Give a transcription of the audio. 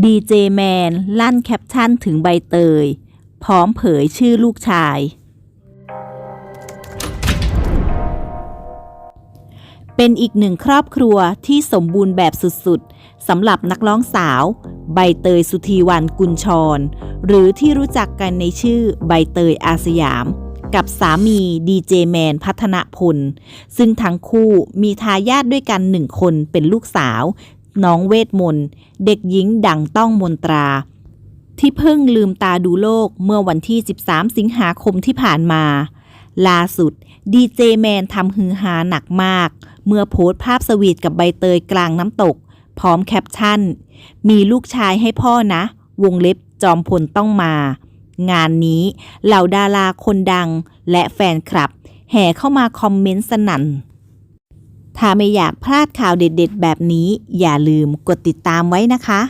ดีเจแมนลั่นแคปชั่นถึงใบเตย พร้อมเผยชื่อลูกชาย เป็นอีกหนึ่งครอบครัวที่สมบูรณ์แบบสุดๆสำหรับนักร้องสาว ใบเตยสุธีวันกุลชร หรือที่รู้จักกันในชื่อใบเตยอาสยาม กับสามีดีเจแมนพัฒนพล ซึ่งทั้งคู่มีทายาทด้วยกันหนึ่งคนเป็นลูกสาว น้องเวทมนต์ เด็กหญิงดังต้องมนตรา ที่เพิ่งลืมตาดูโลกเมื่อวันที่ 13 สิงหาคมที่ผ่านมา ล่าสุดดีเจแมนทำฮือฮาหนักมาก เมื่อโพสต์ภาพสวีทกับใบเตยกลางน้ำตก พร้อมแคปชั่น มีลูกชายให้พ่อนะ วงเล็บจอมพลต้องมา งานนี้เหล่าดาราคนดังและแฟนคลับ แห่เข้ามาคอมเมนต์สนั่น ถ้าไม่อยากพลาดข่าวเด็ดๆ แบบนี้ อย่าลืมกดติดตามไว้นะคะ